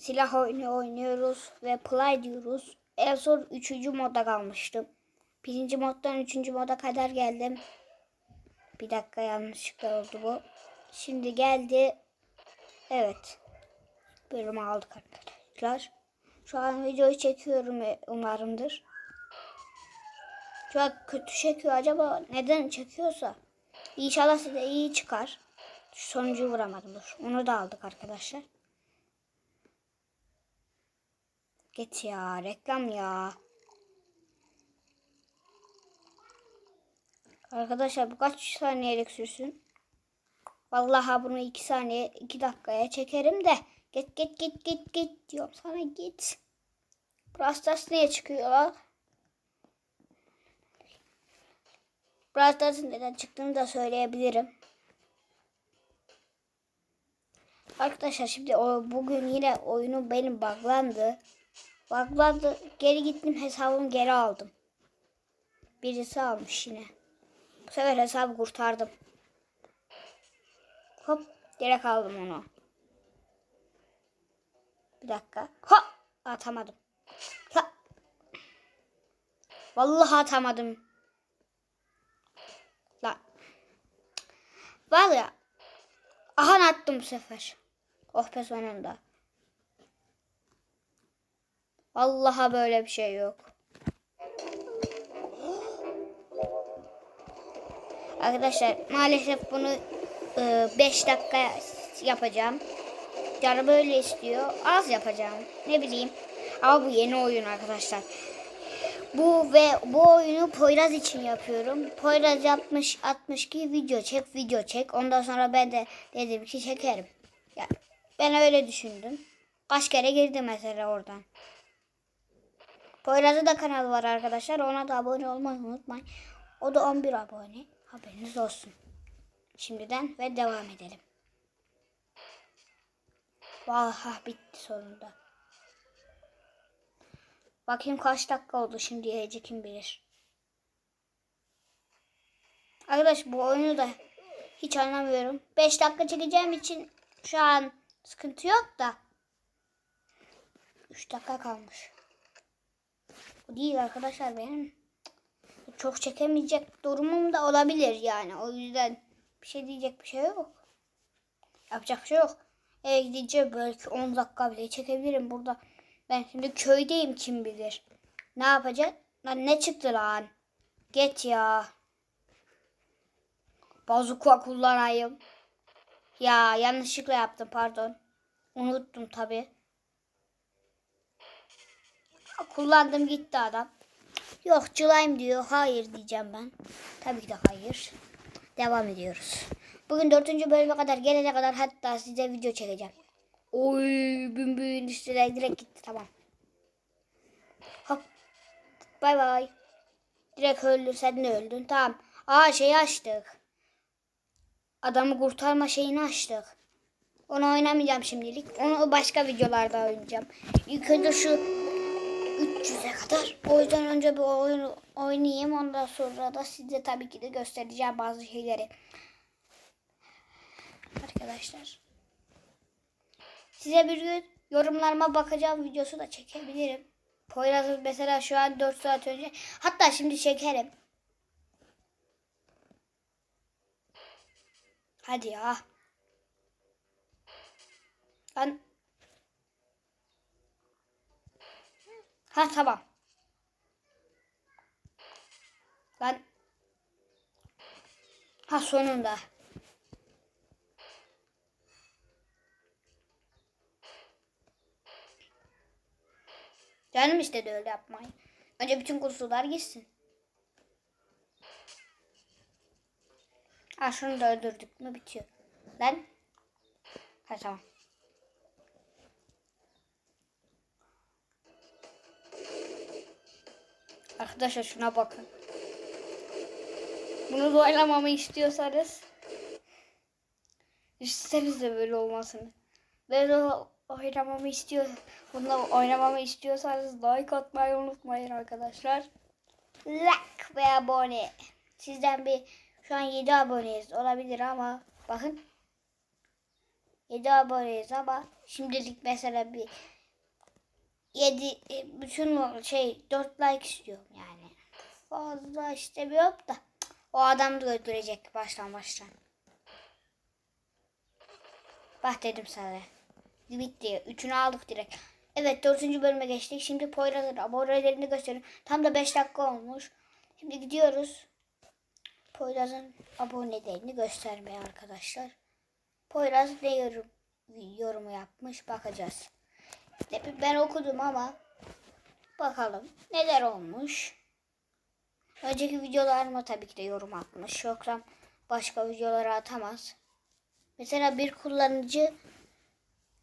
silah oyunu oynuyoruz ve play diyoruz. En son 3. modda kalmıştım. Birinci moddan 3. moda kadar geldim. Bir dakika yanlışlıkla oldu bu. Şimdi geldi. Evet. Bölümü aldık arkadaşlar. Şu an videoyu çekiyorum e, umarımdır. An kötü çekiyor acaba neden çekiyorsa. İnşallah size iyi çıkar. Şu sonuncuyu vuramadım dur. Onu da aldık arkadaşlar. Git ya reklam ya. Arkadaşlar bu kaç saniyelik sürsün? Vallahi bunu 2 saniye 2 dakikaya çekerim de. Git git git git git diyorum sana git. Brawl Stars niye çıkıyor Stars'ın neden çıktığını da söyleyebilirim. Arkadaşlar şimdi o, bugün yine oyunu benim buglandı. Buglandı. Geri gittim hesabımı geri aldım. Birisi almış yine. Bu sefer hesabı kurtardım. Hop direkt aldım onu. Bir dakika. Ha atamadım. Ha. Vallahi atamadım. La. Var ya. Aha attım bu sefer. Oh be sonunda. Vallahi böyle bir şey yok. Arkadaşlar maalesef bunu 5 dakika yapacağım. Canı böyle istiyor. Az yapacağım. Ne bileyim. Ama bu yeni oyun arkadaşlar. Bu ve bu oyunu Poyraz için yapıyorum. Poyraz yapmış 62 video çek video çek. Ondan sonra ben de dedim ki çekerim. Ya ben öyle düşündüm. Kaç kere girdim mesela oradan. Poyraz'ın da kanalı var arkadaşlar. Ona da abone olmayı unutmayın. O da 11 abone. Haberiniz olsun. Şimdiden ve devam edelim. Vallahi bitti sonunda. Bakayım kaç dakika oldu şimdi Ece kim bilir. Arkadaş bu oyunu da hiç anlamıyorum. 5 dakika çekeceğim için şu an sıkıntı yok da. 3 dakika kalmış. Bu değil arkadaşlar benim. Çok çekemeyecek durumum da olabilir yani. O yüzden bir şey diyecek bir şey yok. Yapacak bir şey yok. Eve gidince belki 10 dakika bile çekebilirim burada. Ben şimdi köydeyim kim bilir. Ne yapacak? Lan ne çıktı lan? Get ya. Bazuka kullanayım. Ya yanlışlıkla yaptım pardon. Unuttum tabi. Kullandım gitti adam. Yok cılayım diyor. Hayır diyeceğim ben. Tabii ki de hayır. Devam ediyoruz. Bugün dördüncü bölüme kadar gelene kadar hatta size video çekeceğim. Oy büm büm üstüne direkt gitti tamam. Hop. Bay bay. Direkt öldün sen de öldün tamam. Aa şeyi açtık. Adamı kurtarma şeyini açtık. Onu oynamayacağım şimdilik. Onu başka videolarda oynayacağım. İlk önce şu 300'e kadar. O yüzden önce bir oyun oynayayım. Ondan sonra da size tabii ki de göstereceğim bazı şeyleri. Arkadaşlar. Size bir gün yorumlarıma bakacağım videosu da çekebilirim. Poyraz'ı mesela şu an 4 saat önce. Hatta şimdi çekerim. Hadi ya. Ben Ha tamam. Ben Ha sonunda. Canım istedi öyle yapmayı. Önce bütün kusurlar gitsin. Ha şunu da öldürdük mü bitiyor. Lan. Ha tamam. Arkadaşlar şuna bakın. Bunu da oynamamı istiyorsanız İsteniz de böyle olmasını. Böyle oynamamı istiyor. Bunu oynamamı istiyorsanız like atmayı unutmayın arkadaşlar. Like ve abone. Sizden bir şu an 7 aboneyiz olabilir ama bakın 7 aboneyiz ama şimdilik mesela bir 7 e, bütün şey 4 like istiyorum yani. Fazla istemiyorum da o adam da öldürecek baştan baştan. Bak dedim sana. Bitti. Üçünü aldık direkt. Evet dördüncü bölüme geçtik. Şimdi Poyraz'ın abonelerini gösteriyorum. Tam da 5 dakika olmuş. Şimdi gidiyoruz. Poyraz'ın abonelerini göstermeye arkadaşlar. Poyraz ne yorum, yorumu yapmış bakacağız. Ben okudum ama bakalım neler olmuş. Önceki videolarıma tabii ki de yorum atmış. Yoksa başka videolara atamaz. Mesela bir kullanıcı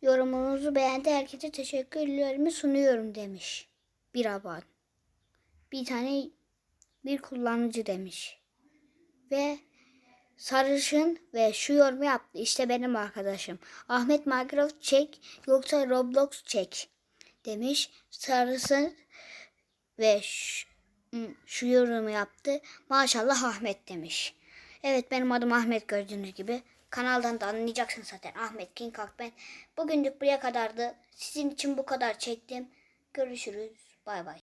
yorumunuzu beğendi. Herkese teşekkürlerimi sunuyorum demiş. Bir abon. Bir tane bir kullanıcı demiş. Ve sarışın ve şu yorumu yaptı. İşte benim arkadaşım. Ahmet Minecraft çek yoksa Roblox çek demiş. Sarışın ve şu, şu yorumu yaptı. Maşallah Ahmet demiş. Evet benim adım Ahmet gördüğünüz gibi. Kanaldan da anlayacaksın zaten. Ahmet King Hawk ben. Bugünlük buraya kadardı. Sizin için bu kadar çektim. Görüşürüz. Bay bay.